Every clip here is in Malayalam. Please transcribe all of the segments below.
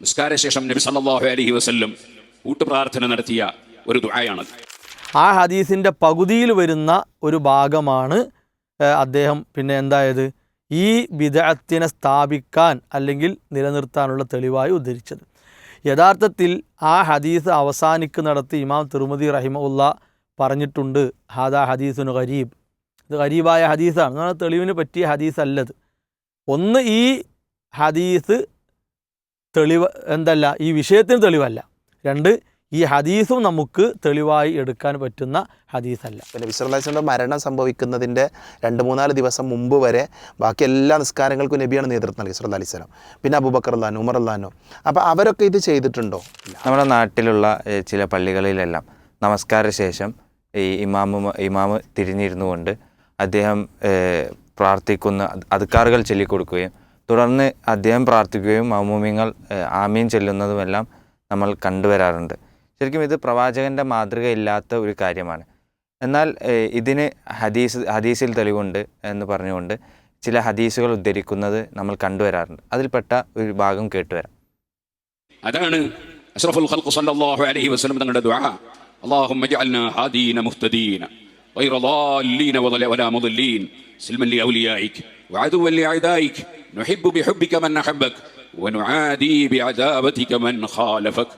നിസ്കാരശേഷം നബി സല്ലല്ലാഹു അലൈഹി വസല്ലം കൂട്ടുപ്രാർത്ഥന നടത്തിയ ഒരു ദുആയാണത്. ആ ഹദീസിന്റെ പകുതിയിൽ വരുന്ന ഒരു ഭാഗമാണ് അദ്ദേഹം പിന്നെ എന്തായത്? ഈ വിദഗ്ധത്തിനെ സ്ഥാപിക്കാൻ അല്ലെങ്കിൽ നിലനിർത്താനുള്ള തെളിവായി ഉദ്ധരിച്ചത്. യഥാർത്ഥത്തിൽ ആ ഹദീസ് അവസാനിക്കുന്നിടത്ത് ഇമാം തിരുമതി റഹിമുല്ല പറഞ്ഞിട്ടുണ്ട് ഹാദാ ഹദീസുന് ഖരീബ് ഇത് ഖരീബായ ഹദീസാണ്. തെളിവിന് പറ്റിയ ഹദീസ് അല്ലത് ഒന്ന് ഈ ഹദീസ് തെളിവ് എന്തല്ല ഈ വിഷയത്തിന് തെളിവല്ല. രണ്ട് ഈ ഹദീസും നമുക്ക് തെളിവായി എടുക്കാൻ പറ്റുന്ന ഹദീസല്ല. പിന്നെ വിശ്വലാസിന്റെ മരണം സംഭവിക്കുന്നതിന്റെ രണ്ട് മൂന്നാൽ ദിവസം മുമ്പ് വരെ ബാക്കി എല്ലാ നിസ്കാരങ്ങൾക്കും നബിയാണ് നേതൃത്വം നൽകി സുല്ലാ അലൈഹി സ്വലാം പിന്നെ അബൂബക്കർ അല്ലാനു ഉമർ അല്ലാനു അപ്പോൾ അവരൊക്കെ ഇത് ചെയ്തിട്ടുണ്ടോ? നമ്മുടെ നാട്ടിലുള്ള ചില പള്ളികളിലെല്ലാം നമസ്കാര ശേഷം ഈ ഇമാമു ഇമാമ് തിരിഞ്ഞിരുന്നു കൊണ്ട് അദ്ദേഹം പ്രാർത്ഥിക്കുന്ന അധികാറുകൾ ചൊല്ലിക്കൊടുക്കുകയും തുടർന്ന് അദ്ദേഹം പ്രാർത്ഥിക്കുകയും മൗമുമിങ്ങൾ ആമീൻ ചെല്ലുന്നതുമെല്ലാം നമ്മൾ കണ്ടുവരാറുണ്ട്. ശരിക്കും ഇത് പ്രവാചകന്റെ മാതൃകയില്ലാത്ത ഒരു കാര്യമാണ്. എന്നാൽ ഇതിന് ഹദീസ് ഹദീസിൽ തെളിവുണ്ട് എന്ന് പറഞ്ഞുകൊണ്ട് ചില ഹദീസുകൾ ഉദ്ധരിക്കുന്നത് നമ്മൾ കണ്ടുവരാറുണ്ട്. അതിൽപ്പെട്ട ഒരു ഭാഗം കേട്ടുവരാം. അതാണ് അഷ്റഫുൽ ഖൽഖ് സല്ലല്ലാഹു അലൈഹി വസല്ലം തങ്ങളുടെ ദുആ. അല്ലാഹുമ്മ ജഅൽനാ ഹാദീന മുഹ്തദീന. غير ضالين ولا ولا مضلين سلما لأوليائك وعدوا لأعدائك نحب بحبك من أحبك ونعادي بعداوتك من خالفك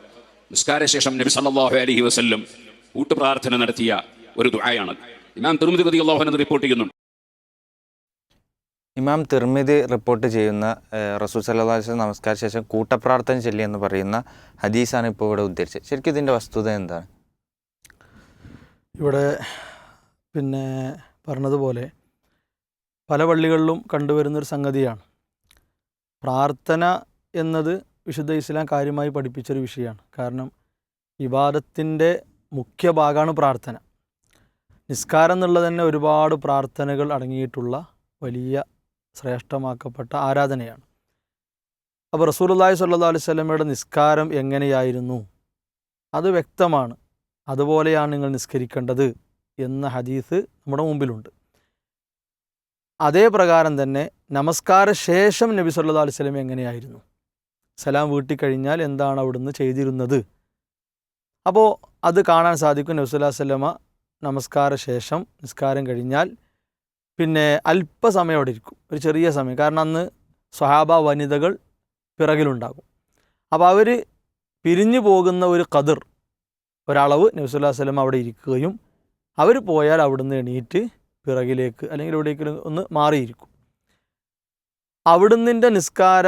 നിസ്കാരശേഷം നബി സല്ലല്ലാഹു അലൈഹി വസല്ലം കൂട്ടുപ്രാർത്ഥന നടത്തിയ ഒരു ദുആയാണത് ഇമാം തിരുമതി റളിയല്ലാഹു അൻഹു റിപ്പോർട്ട് ചെയ്യുന്നുണ്ട് ഇമാം തിർമിദി റിപ്പോർട്ട് ചെയ്യുന്ന ഏഹ്, റസൂൽ സല്ലല്ലാഹു അലൈഹി വസല്ലം നമസ്കാര ശേഷം കൂട്ടപ്രാർത്ഥന ചൊല്ലി എന്ന് പറയുന്ന ഹദീസാണ് ഇപ്പോൾ ഇവിടെ ഉദ്ധരിച്ചത് ശരിക്കും ഇതിൻ്റെ വസ്തുത എന്താണ് ഇവിടെ പിന്നെ പറഞ്ഞതുപോലെ പല പള്ളികളിലും കണ്ടുവരുന്നൊരു സംഗതിയാണ്. പ്രാർത്ഥന എന്നത് വിശുദ്ധ ഇസ്ലാം കാര്യമായി പഠിപ്പിച്ചൊരു വിഷയമാണ്. കാരണം ഇബാദത്തിന്റെ മുഖ്യ ഭാഗമാണ് പ്രാർത്ഥന. നിസ്കാരം എന്നുള്ളത് തന്നെ ഒരുപാട് പ്രാർത്ഥനകൾ അടങ്ങിയിട്ടുള്ള വലിയ ശ്രേഷ്ഠമാക്കപ്പെട്ട ആരാധനയാണ്. അപ്പോൾ റസൂലുള്ളാഹി സ്വല്ലല്ലാഹു അലൈഹി വസല്ലമയുടെ നിസ്കാരം എങ്ങനെയായിരുന്നു? അത് വ്യക്തമാണ്. അതുപോലെയാണ് നിങ്ങൾ നിസ്കരിക്കേണ്ടത്. എന്ന ഹദീസ് നമ്മുടെ മുമ്പിലുണ്ട്. അതേ പ്രകാരം തന്നെ നമസ്കാര ശേഷം നബി സല്ലല്ലാഹു അലൈഹി വസല്ലം എങ്ങനെയായിരുന്നു? സലാം വീട്ടിൽ കഴിഞ്ഞാൽ എന്താണ് അവിടുന്ന് ചെയ്തിരുന്നത്? അപ്പോൾ അത് കാണാൻ സാധിക്കും നബി സല്ലല്ലാഹു അലൈഹി വസല്ലമ നമസ്കാര ശേഷം നിസ്കാരം കഴിഞ്ഞാൽ പിന്നെ അല്പസമയം അവിടെ ഇരിക്കും. ഒരു ചെറിയ സമയം. കാരണം അന്ന് സ്വഹാബ വനിതകൾ പിറകിലുണ്ടാകും. അപ്പോൾ അവർ പിരിഞ്ഞു പോകുന്ന ഒരു കതിർ ഒരളവ് നബി സല്ലല്ലാഹു അലൈഹി വസല്ലം അവിടെ ഇരിക്കുകയും അവർ പോയാൽ അവിടുന്ന് എണീറ്റ് പിറകിലേക്ക് അല്ലെങ്കിൽ എവിടേക്കെങ്കിലും ഒന്ന് മാറിയിരിക്കും. അവിടുന്നിന്റെ നിസ്കാര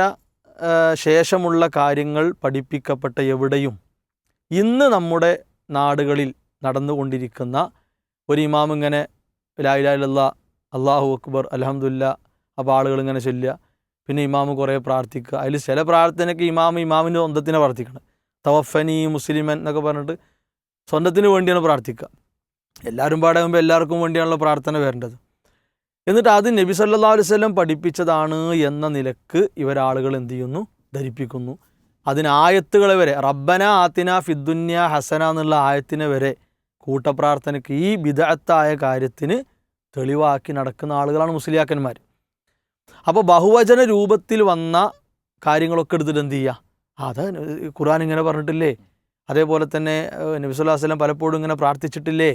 ശേഷമുള്ള കാര്യങ്ങൾ പഠിപ്പിക്കപ്പെട്ട എവിടെയും ഇന്ന് നമ്മുടെ നാടുകളിൽ നടന്നുകൊണ്ടിരിക്കുന്ന ഒരു ഇമാം ഇങ്ങനെ ലായിലായില്ല അള്ളാഹു അക്ബർ അലഹമുല്ല അപ്പോൾ ആളുകൾ ഇങ്ങനെ ചൊല്ലുക. പിന്നെ ഇമാമ് കുറേ പ്രാർത്ഥിക്കുക. അതിൽ ചില പ്രാർത്ഥനയ്ക്ക് ഇമാമ് ഇമാമിന്റെ സ്വന്തത്തിനെ പ്രാർത്ഥിക്കണം. തവഫനി മുസ്ലിമൻ എന്നൊക്കെ പറഞ്ഞിട്ട് സ്വന്തത്തിന് വേണ്ടിയാണ് പ്രാർത്ഥിക്കുക. എല്ലാവരും പാടാകുമ്പോൾ എല്ലാവർക്കും വേണ്ടിയാണല്ലോ പ്രാർത്ഥന വരേണ്ടത്. എന്നിട്ട് അത് നബി സല്ലാ അലൈഹി വസല്ലം പഠിപ്പിച്ചതാണ് എന്ന നിലയ്ക്ക് ഇവരാളുകൾ എന്തു ചെയ്യുന്നു? ധരിപ്പിക്കുന്നു. അതിനായത്തുകളെ വരെ റബ്ബന ആത്തിന ഫിദ്ദുന്യ ഹസന എന്നുള്ള ആയത്തിനെ വരെ കൂട്ടപ്രാർത്ഥനയ്ക്ക് ഈ ബിദഅത്തായ കാര്യത്തിന് തെളിവാക്കി നടക്കുന്ന ആളുകളാണ് മുസ്ലിയാക്കന്മാർ. അപ്പോൾ ബഹുവചന രൂപത്തിൽ വന്ന കാര്യങ്ങളൊക്കെ എടുത്തിട്ട് എന്ത് ചെയ്യുക? അത് ഖുർആൻ ഇങ്ങനെ പറഞ്ഞിട്ടില്ലേ? അതേപോലെ തന്നെ നബിസ്വല്ലാ വസല്ലം പലപ്പോഴും ഇങ്ങനെ പ്രാർത്ഥിച്ചിട്ടില്ലേ?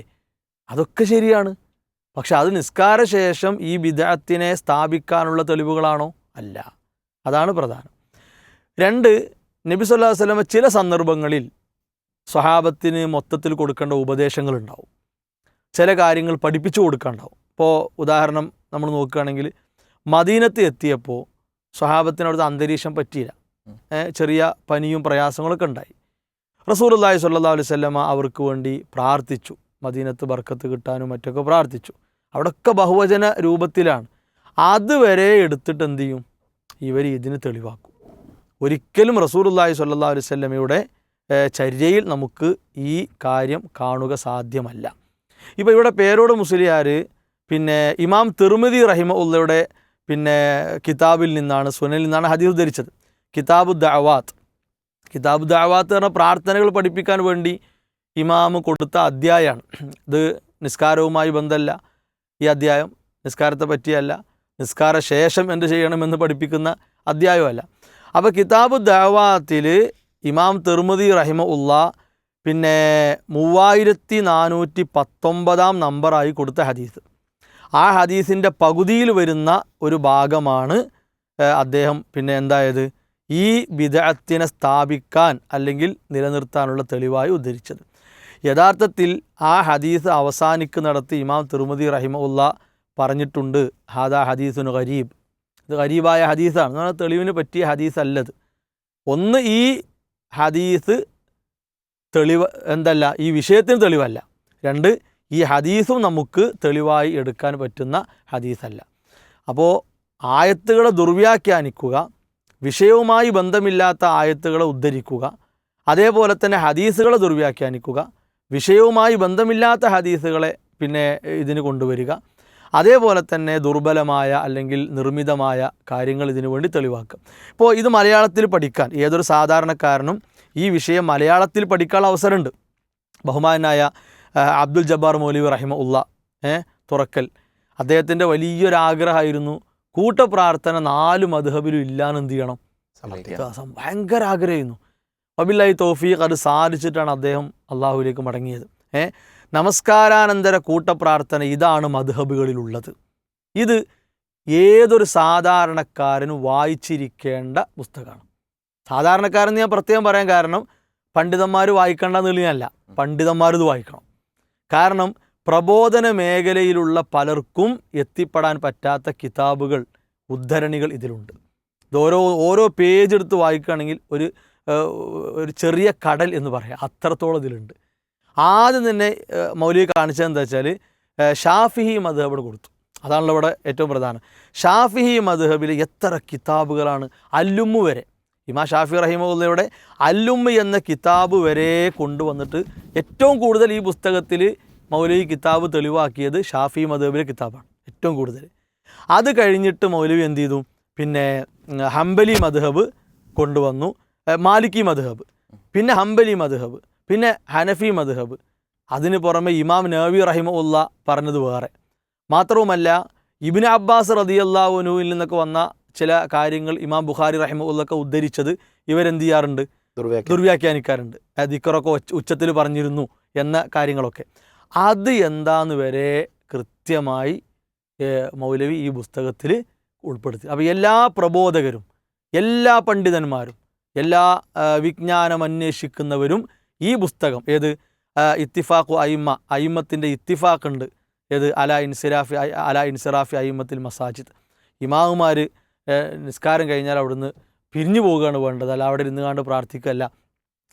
അതൊക്കെ ശരിയാണ്. പക്ഷെ അത് നിസ്കാര ശേഷം ഈ വിദഗ്ധത്തിനെ സ്ഥാപിക്കാനുള്ള തെളിവുകളാണോ? അല്ല. അതാണ് പ്രധാനം. രണ്ട് നബി സല്ലല്ലാഹു അലൈഹി വസല്ലമ ചില സന്ദർഭങ്ങളിൽ സ്വഹാബത്തിന് മൊത്തത്തിൽ കൊടുക്കേണ്ട ഉപദേശങ്ങളുണ്ടാവും. ചില കാര്യങ്ങൾ പഠിപ്പിച്ചു കൊടുക്കാണ്ടാവും. ഇപ്പോൾ ഉദാഹരണം നമ്മൾ നോക്കുകയാണെങ്കിൽ മദീനത്ത് എത്തിയപ്പോൾ സ്വഹാബത്തിന് അവിടുത്തെ അന്തരീക്ഷം പറ്റിയില്ല. ചെറിയ പനിയും പ്രയാസങ്ങളൊക്കെ ഉണ്ടായി. റസൂലുള്ളാഹി സ്വല്ലല്ലാഹു അലൈഹി വസല്ലമ അവർക്ക് വേണ്ടി പ്രാർത്ഥിച്ചു. മദീനത്ത് ബർക്കത്ത് കിട്ടാനും മറ്റൊക്കെ പ്രാർത്ഥിച്ചു. അവിടെയൊക്കെ ബഹുവചന രൂപത്തിലാണ്. അതുവരെ എടുത്തിട്ട് എന്ത് ചെയ്യും? ഇവർ ഇതിന് തെളിവാക്കും. ഒരിക്കലും അലൈഹി വസല്ലമയുടെ ഏഹ്, ചര്യയിൽ നമുക്ക് ഈ കാര്യം കാണുക സാധ്യമല്ല. ഇപ്പോൾ ഇവിടെ പേരോട് മുസ്ലിയാർ പിന്നെ ഇമാം തിർമിതി റഹിമ ഉള്ളയുടെ പിന്നെ കിതാബിൽ നിന്നാണ് സുനലിൽ നിന്നാണ് ഹദീസ് ധരിച്ചത് കിതാബ് ദഅവാത്ത് കിതാബ് ദഅവാത്ത് പറഞ്ഞ പ്രാർത്ഥനകൾ പഠിപ്പിക്കാൻ വേണ്ടി ഇമാമ് കൊടുത്ത അധ്യായമാണ് ഇത് നിസ്കാരവുമായി ബന്ധമല്ല. ഈ അധ്യായം നിസ്കാരത്തെ പറ്റിയല്ല. നിസ്കാര ശേഷം എന്ത് ചെയ്യണമെന്ന് പഠിപ്പിക്കുന്ന അധ്യായമല്ല. അപ്പോൾ കിതാബ് ദേവാത്തിൽ ഇമാം തെർമുദി റഹിമ ഉള്ള പിന്നെ മൂവായിരത്തി നാനൂറ്റി പത്തൊമ്പതാം നമ്പറായി കൊടുത്ത ഹദീസ്. ആ ഹദീസിന്റെ പകുതിയിൽ വരുന്ന ഒരു ഭാഗമാണ് അദ്ദേഹം പിന്നെ എന്തായത്? ഈ വിദഗ്ധത്തിനെ സ്ഥാപിക്കാൻ അല്ലെങ്കിൽ നിലനിർത്താനുള്ള തെളിവായി ഉദ്ധരിച്ചത്. യഥാർത്ഥത്തിൽ ആ ഹദീസ് അവസാനിക്കുന്നിടത്ത് ഇമാം തിരുമതി റഹിമുല്ല പറഞ്ഞിട്ടുണ്ട് ഹാദാ ഹദീസുന് ഖരീബ് ഇത് ഖരീബായ ഹദീസാണ്. എന്ന് പറഞ്ഞാൽ തെളിവിന് പറ്റിയ ഹദീസ് അല്ലത് ഒന്ന് ഈ ഹദീസ് തെളിവ് എന്തല്ല ഈ വിഷയത്തിന് തെളിവല്ല. രണ്ട് ഈ ഹദീസും നമുക്ക് തെളിവായി എടുക്കാൻ പറ്റുന്ന ഹദീസല്ല. അപ്പോൾ ആയത്തുകളെ ദുർവ്യാഖ്യാനിക്കുക വിഷയവുമായി ബന്ധമില്ലാത്ത ആയത്തുകളെ ഉദ്ധരിക്കുക അതേപോലെ തന്നെ ഹദീസുകളെ ദുർവ്യാഖ്യാനിക്കുക വിഷയവുമായി ബന്ധമില്ലാത്ത ഹദീസുകളെ പിന്നെ ഇതിന് കൊണ്ടുവരിക. അതേപോലെ തന്നെ ദുർബലമായ അല്ലെങ്കിൽ നിർമ്മിതമായ കാര്യങ്ങൾ ഇതിനു വേണ്ടി തെളിവാക്കുക. ഇപ്പോൾ ഇത് മലയാളത്തിൽ പഠിക്കാൻ ഏതൊരു സാധാരണക്കാരനും ഈ വിഷയം മലയാളത്തിൽ പഠിക്കാനുള്ള അവസരമുണ്ട്. ബഹുമാനായ അബ്ദുൽ ജബ്ബാർ മൗലവി റഹിമ ഉള്ള ഏ തുറക്കൽ. അദ്ദേഹത്തിന്റെ വലിയൊരാഗ്രഹമായിരുന്നു കൂട്ടപ്രാർത്ഥന നാല് മധുഹബിലും ഇല്ലാന്ന് എന്ത് ചെയ്യണം? ഭയങ്കര ആഗ്രഹമായിരുന്നു അബില്ലായി തോഫീഖ് അത് സാധിച്ചിട്ടാണ് അദ്ദേഹം അള്ളാഹുവിലേക്ക് മടങ്ങിയത്. ഏ? നമസ്കാരാനന്തര കൂട്ടപ്രാർത്ഥന ഇതാണ് മധുഹബുകളിലുള്ളത് ഇത് ഏതൊരു സാധാരണക്കാരനും വായിച്ചിരിക്കേണ്ട പുസ്തകമാണ്. സാധാരണക്കാരെന്ന് ഞാൻ പ്രത്യേകം പറയാൻ കാരണം പണ്ഡിതന്മാർ വായിക്കേണ്ടെന്നുള്ളതല്ല പണ്ഡിതന്മാർ ഇത് വായിക്കണം. കാരണം പ്രബോധന മേഖലയിലുള്ള പലർക്കും എത്തിപ്പെടാൻ പറ്റാത്ത കിതാബുകൾ ഉദ്ധരണികൾ ഇതിലുണ്ട്. ഇത് ഓരോ ഓരോ പേജ് എടുത്ത് വായിക്കുകയാണെങ്കിൽ ഒരു ഒരു ചെറിയ കടൽ എന്ന് പറയാം. അത്രത്തോളം ഇതിലുണ്ട്. ആദ്യം തന്നെ മൗലിക കാണിച്ചത് എന്താ വെച്ചാൽ ഷാഫിഹി മധുഹബ് കൊടുത്തു. അതാണല്ലോ ഇവിടെ ഏറ്റവും പ്രധാനം. ഷാഫിഹി മധുഹബിൽ എത്ര കിതാബുകളാണ് അല്ലുമ്മു വരെ. ഇമാ ഷാഫി റഹിമുള്ളയുടെ അല്ലുമ്മ എന്ന കിതാബ് വരെ കൊണ്ടുവന്നിട്ട് ഏറ്റവും കൂടുതൽ ഈ പുസ്തകത്തിൽ മൗലവി കിതാബ് തെളിവാക്കിയത് ഷാഫി മധുബിലെ കിതാബാണ് ഏറ്റവും കൂടുതൽ. അത് കഴിഞ്ഞിട്ട് മൗലവി എന്ത് ചെയ്തു? പിന്നെ ഹംബലി മധുഹബ് കൊണ്ടുവന്നു. മാലിക്കി മധുഹബ് പിന്നെ ഹംബലി മധുഹബ് പിന്നെ ഹനഫി മധുഹബ് അതിന് പുറമെ ഇമാം നബി റഹിമ ഉള്ള പറഞ്ഞത് വേറെ. മാത്രവുമല്ല ഇബിന് അബ്ബാസ് റതിയല്ലാവുനുവിൽ നിന്നൊക്കെ വന്ന ചില കാര്യങ്ങൾ ഇമാം ബുഖാരി റഹിമ ഉള്ളൊക്കെ ഉദ്ധരിച്ചത് ഇവരെന്ത് ചെയ്യാറുണ്ട്? ദുർവ്യാഖ്യാനം ദുർവ്യാഖ്യാനിക്കാറുണ്ട്. ദിക്കറൊക്കെ ഉച്ച- ഉച്ചത്തിൽ പറഞ്ഞിരുന്നു എന്ന കാര്യങ്ങളൊക്കെ. അത് എന്താന്ന് വരെ കൃത്യമായി മൗലവി ഈ പുസ്തകത്തിൽ ഉൾപ്പെടുത്തി. അപ്പോൾ എല്ലാ പ്രബോധകരും എല്ലാ പണ്ഡിതന്മാരും എല്ലാ വിജ്ഞാനം അന്വേഷിക്കുന്നവരും ഈ പുസ്തകം ഏത് ഇത്തിഫാഖു അയിമ്മ അയിമ്മത്തിന്റെ ഇത്തിഫാഖ് ഉണ്ട് ഏത് അല ഇൻസിറാഫി അല ഇൻസിറാഫി അയിമ്മത്തിൽ മസാജിദ്. ഇമാമുമാർ നിസ്കാരം കഴിഞ്ഞാൽ അവിടുന്ന് പിരിഞ്ഞു പോവുകയാണ് വേണ്ടത്. അല്ല അവിടെ ഇരുന്ന് കാണ്ട് പ്രാർത്ഥിക്കുകയല്ല.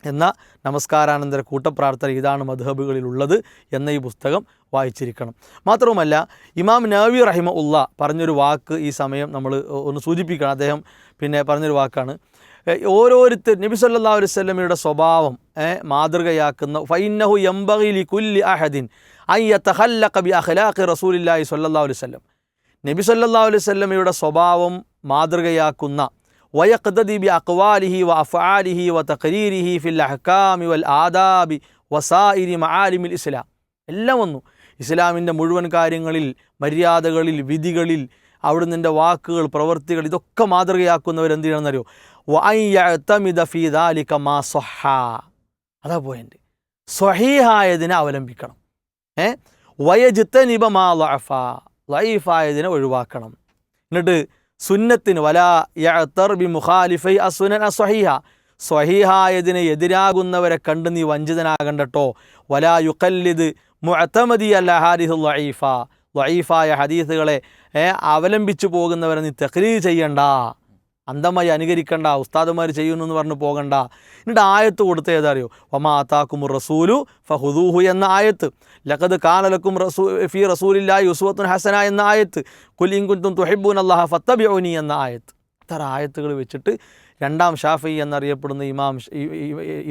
എന്ന നമസ്കാരാനന്തര കൂട്ടപ്രാർത്ഥന ഇതാണ് മധുഹബുകളിലുള്ളത് എന്ന ഈ പുസ്തകം വായിച്ചിരിക്കണം. മാത്രവുമല്ല ഇമാം നവി റഹിമ ഉള്ള പറഞ്ഞൊരു വാക്ക് ഈ സമയം നമ്മൾ ഒന്ന് സൂചിപ്പിക്കണം. അദ്ദേഹം പിന്നെ പറഞ്ഞൊരു വാക്കാണ് ഓരോരുത്തർ നബി അലൈഹി വസല്ലമയുടെ സ്വഭാവം മാതൃകയാക്കുന്ന ഫൈനഹു യംബഗിലി കുല്ലി അഹദിൻ അയ്യ തഹല്ലഖ ബി അഖ്ലാഖി റസൂലില്ലാഹി സല്ലാ അലൈഹി വസല്ലം. നബി സല്ലാ അലൈഹി വസല്ലമയുടെ സ്വഭാവം മാതൃകയാക്കുന്ന വയഖ്തദി ബി അക്വാലിഹി വ അഫ്ആലിഹി വ തഖരീരിഹി ഫിൽ അഹ്കാമി വൽ ആദാബി വസായിരി മആലിമിൽ ഇസ്ലാം. എല്ലാം വന്നു. ഇസ്ലാമിന്റെ മുഴുവൻ കാര്യങ്ങളിൽ മര്യാദകളിൽ വിധികളിൽ അവിടുന്ന് വാക്കുകൾ പ്രവൃത്തികൾ ഇതൊക്കെ മാതൃകയാക്കുന്നവരെന്ത് ചെയ്യണമെന്നറിയോ? അതാ പോയിന്റ് സ്വഹീഹായതിനെ അവലംബിക്കണം. ഏ? വയജിത്തനിബ മാ ലഫ ലൈഫായതിനെ ഒഴിവാക്കണം. എന്നിട്ട് സുന്നത്തിന് വല യഅ്തർ ബി മുഖാലിഫൈ അസുനൻ അസ്വഹീഹ. സ്വഹീഹായതിനെ എതിരാകുന്നവരെ കണ്ട് നീ വഞ്ചിതനാകണ്ടട്ടോ. വലാ യുക്കല്ലിദ് മുഅത്തമദി അല്ല ഹാരിഹു ലൈഫ ലൈഫായ ഹദീസുകളെ അവലംബിച്ചു പോകുന്നവരെ നീ തഖ്ലീദ് ചെയ്യണ്ട. അന്ധമായി അനുകരിക്കണ്ട ഉസ്താദുമാർ ചെയ്യുന്നു എന്ന് പറഞ്ഞ് പോകണ്ട. എന്നിട്ട് ആയത്ത് കൊടുത്ത ഏതറിയോ? അതാക്കും റസൂലു ഫഹുദൂഹു എന്ന ആയത്ത്. ലഖദ് കാനലക്കും റസൂ ഫി റസൂലില്ലാഹി ഉസ്വത്തുൻ ഹസന എന്ന ആയത്ത്. കുലിൻ കുന്തും തുഹിബൂൻ അല്ലാഹ ഫത്തബിഉനി എന്ന ആയത്ത്. ഇത്ര ആയത്തുകൾ വെച്ചിട്ട് രണ്ടാം ഷാഫി എന്നറിയപ്പെടുന്ന ഇമാം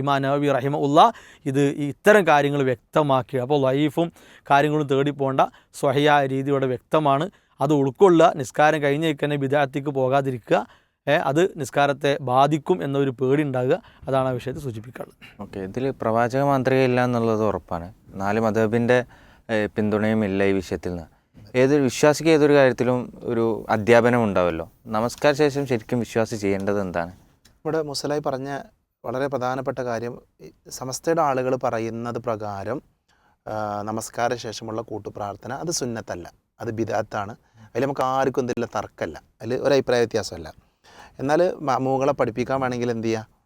ഇമാം നബി റഹിമ ഉള്ള ഇത് ഇത്തരം കാര്യങ്ങൾ വ്യക്തമാക്കി. അപ്പോൾ ലൈഫും കാര്യങ്ങളും തേടി പോകേണ്ട സ്വഹയായ രീതിയോടെ വ്യക്തമാണ്. അത് ഉൾക്കൊള്ളുക നിസ്കാരം കഴിഞ്ഞേക്കന്നെ വിദ്യാർത്ഥിക്ക് പോകാതിരിക്കുക. അത് നിസ്കാരത്തെ ബാധിക്കും എന്നൊരു പേടി ഉണ്ടാകുക. അതാണ് ആ വിഷയത്തെ സൂചിപ്പിക്കാനുള്ളത്. ഓക്കെ ഇതിൽ പ്രവാചക മാതൃകയില്ല എന്നുള്ളത് ഉറപ്പാണ്. നാല് മതബിന്റെ പിന്തുണയും ഇല്ല ഈ വിഷയത്തിൽ നിന്ന്. ഏതൊരു വിശ്വാസിക്ക് ഏതൊരു കാര്യത്തിലും ഒരു അധ്യാപനം ഉണ്ടാവുമല്ലോ നമസ്കാര ശേഷം ശരിക്കും വിശ്വാസി ചെയ്യേണ്ടത് എന്താണ്? ഇവിടെ മുസലായി പറഞ്ഞ വളരെ പ്രധാനപ്പെട്ട കാര്യം സമസ്തയുടെ ആളുകൾ പറയുന്നത് പ്രകാരം നമസ്കാര ശേഷമുള്ള കൂട്ടുപ്രാർത്ഥന അത് സുന്നത്തല്ല. അത് ബിദാത്താണ്. അതിൽ നമുക്ക് ആർക്കും എന്തെങ്കിലും തർക്കമല്ല അതിൽ ഒരു അഭിപ്രായ വ്യത്യാസമല്ല. എന്നാൽ മാമൂകളെ പഠിപ്പിക്കാൻ വേണമെങ്കിൽ എന്ത് ചെയ്യുക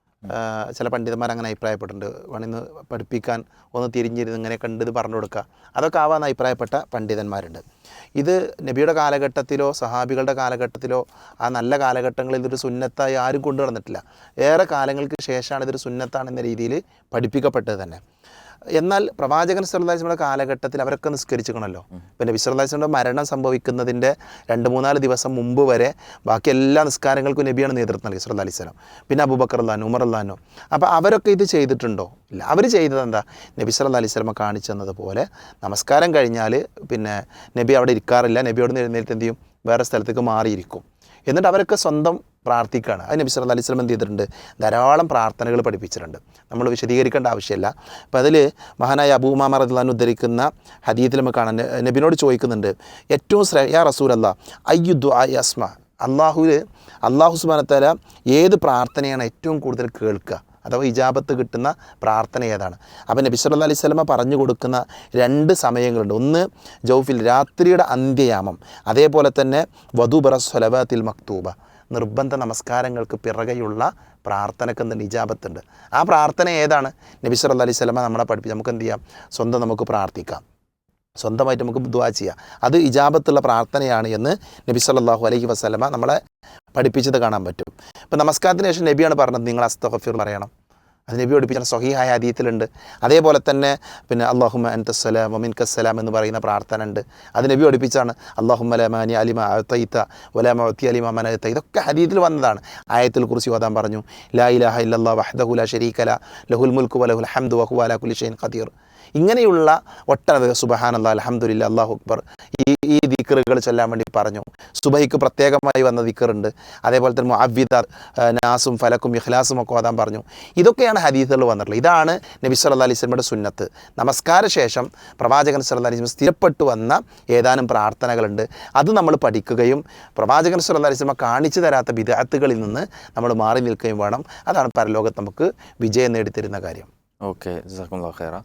ചില പണ്ഡിതന്മാർ അങ്ങനെ അഭിപ്രായപ്പെട്ടിട്ടുണ്ട്. വേണമെന്ന് പഠിപ്പിക്കാൻ ഒന്ന് തിരിഞ്ഞിരുന്ന് ഇങ്ങനെ കണ്ടത് പറഞ്ഞു കൊടുക്കുക. അതൊക്കെ ആവാന്ന് അഭിപ്രായപ്പെട്ട പണ്ഡിതന്മാരുണ്ട്. ഇത് നബിയുടെ കാലഘട്ടത്തിലോ സഹാബികളുടെ കാലഘട്ടത്തിലോ ആ നല്ല കാലഘട്ടങ്ങളിൽ ഇതൊരു സുന്നത്തായി ആരും കൊണ്ടു നടന്നിട്ടില്ല ഏറെ കാലങ്ങൾക്ക് ശേഷമാണ് ഇതൊരു സുന്നത്താണെന്ന രീതിയിൽ പഠിപ്പിക്കപ്പെട്ടത് തന്നെ. എന്നാൽ പ്രവാചകൻ സല്ലാസ്മയുടെ കാലഘട്ടത്തിൽ അവരൊക്കെ നിസ്കരിച്ചിക്കണമല്ലോ പിന്നെ വിശ്വല്ലാസ്മയുടെ മരണം സംഭവിക്കുന്നതിന്റെ രണ്ട് മൂന്നാൽ ദിവസം മുമ്പ് വരെ ബാക്കി എല്ലാ നിസ്കാരങ്ങൾക്കും നബിയാണ് നേതൃത്വം നൽകി സല്ല അലിസ്ലാം പിന്നെ അബൂബക്കർ അല്ലാനോ ഉമർ അല്ലാനോ അപ്പോൾ അവരൊക്കെ ഇത് ചെയ്തിട്ടുണ്ടോ? ഇല്ല. അവർ ചെയ്തത് എന്താ നബി സല്ല അലിസ്ലമ കാണിച്ചു തന്നതുപോലെ നമസ്കാരം കഴിഞ്ഞാൽ പിന്നെ നബി അവിടെ ഇരിക്കാറില്ല. നബിയോട് എഴുന്നേറ്റ് എന്ത് ചെയ്യും? വേറെ സ്ഥലത്തേക്ക് മാറിയിരിക്കും. എന്നിട്ട് അവരൊക്കെ സ്വന്തം പ്രാർത്ഥിക്കുകയാണ്. അത് നബി സല്ല അലിസ്ലം എന്ത് ചെയ്തിട്ടുണ്ട്? ധാരാളം പ്രാർത്ഥനകൾ പഠിപ്പിച്ചിട്ടുണ്ട്. നമ്മൾ വിശദീകരിക്കേണ്ട ആവശ്യമില്ല. അപ്പോൾ അതിൽ മഹാനായ അബൂമാമ റദ്ലാൻ ഉദ്ധരിക്കുന്ന ഹദീത്തിൽ നമുക്ക് കാണാൻ നബിനോട് ചോദിക്കുന്നുണ്ട്. ഏറ്റവും ശ്രേ യാ റസൂൽ അല്ല അയ്യുദ്ദു ഐ യസ്മ അള്ളാഹുവിൽ അള്ളാഹു സുബാനത്തല ഏത് പ്രാർത്ഥനയാണ് ഏറ്റവും കൂടുതൽ കേൾക്കുക? അഥവാ ഇജാബത്ത് കിട്ടുന്ന പ്രാർത്ഥന ഏതാണ്? അപ്പം നബി സല്ല അലൈഹി സ്വലമ പറഞ്ഞു കൊടുക്കുന്ന രണ്ട് സമയങ്ങളുണ്ട്. ഒന്ന് ജൗഫിൽ രാത്രിയുടെ അന്ത്യയാമം. അതേപോലെ തന്നെ വധുബറ സ്വലവത്തിൽ മക്തൂബ. നിർബന്ധ നമസ്കാരങ്ങൾക്ക് പിറകെയുള്ള പ്രാർത്ഥനയ്ക്ക് എന്തുണ്ട് ഇജാബത്തുണ്ട് ആ പ്രാർത്ഥന ഏതാണ്? നബി സല്ലല്ലാഹു അലൈഹി സ്വലമ നമ്മളെ പഠിപ്പിച്ച്. നമുക്ക് എന്ത് ചെയ്യാം സ്വന്തം നമുക്ക് പ്രാർത്ഥിക്കാം. സ്വന്തമായിട്ട് നമുക്ക് ദുആ ചെയ്യാം. അത് ഇജാബത്തുള്ള പ്രാർത്ഥനയാണ് എന്ന് നബി സല്ലാഹു അലൈഹി വസ്ലമ നമ്മളെ പഠിപ്പിച്ചത് കാണാൻ പറ്റും. ഇപ്പം നമസ്കാരത്തിന് ശേഷം നബിയാണ് പറഞ്ഞത് നിങ്ങൾ അസ്തഹഫീർ പറയണം. അത് നബി പഠിപ്പിച്ച സ്വഹീഹായ അതീത്തിലുണ്ട് അതേപോലെ തന്നെ പിന്നെ അള്ളാഹുമ അൻതസ്സലാം മമിൻ കസ്സലാം എന്ന് പറയുന്ന പ്രാർത്ഥന ഉണ്ട്. അത് നബി പഠിപ്പിച്ചാണ്. അള്ളാഹുമ ലമാനി അലിമ അത്തയ്ത്ത ഒലാമ ഒത്തി അലിമ മനത്ത ഇതൊക്കെ ഹദീത്തിൽ വന്നതാണ്. ആയത്തിൽ കുറിച്ച് ഓതാൻ പറഞ്ഞു. ലാ ഇലാഹ ഇല്ലാ വഹദഹുല ലാ ശരീകല ലഹുൽ മുൽക്കു വലഹുൽ ഹംദു വഹു അലാ കുലി ഷൈൻ ഖദീർ. ഇങ്ങനെയുള്ള ഒട്ടനവധി സുബഹാൻ അല്ലാ അലഹമുല്ല അള്ളാഹു അക്ബർ. ഈ ഈ ദിക്കറുകൾ ചൊല്ലാൻ വേണ്ടി പറഞ്ഞു. സുബഹിക്ക് പ്രത്യേകമായി വന്ന ദിക്കറുണ്ട് അതേപോലെ തന്നെ മുഅവ്വിദ നാസും ഫലക്കും ഇഖ്ലാസും ഒക്കെ ഓതാൻ പറഞ്ഞു. ഇതൊക്കെയാണ് ഹദീസുകൾ വന്നിട്ടുള്ളത്. ഇതാണ് നബി സല്ലല്ലാഹു അലൈഹി വസല്ലമയുടെ സുന്നത്ത്. നമസ്കാര ശേഷം പ്രവാചകൻ സല്ല അലൈഹി വസല്ലം സ്ഥിരപ്പെട്ടു വന്ന ഏതാനും പ്രാർത്ഥനകളുണ്ട്. അത് നമ്മൾ പഠിക്കുകയും പ്രവാചകൻ സല്ല അലൈഹി കാണിച്ചു തരാത്ത വിദഗ്ധകളിൽ നിന്ന് നമ്മൾ മാറി നിൽക്കുകയും വേണം. അതാണ് പരലോകത്ത് നമുക്ക് വിജയം നേടിത്തരുന്ന കാര്യം. ഓക്കെ ജസാക്കുമുല്ലാ ഖൈറ.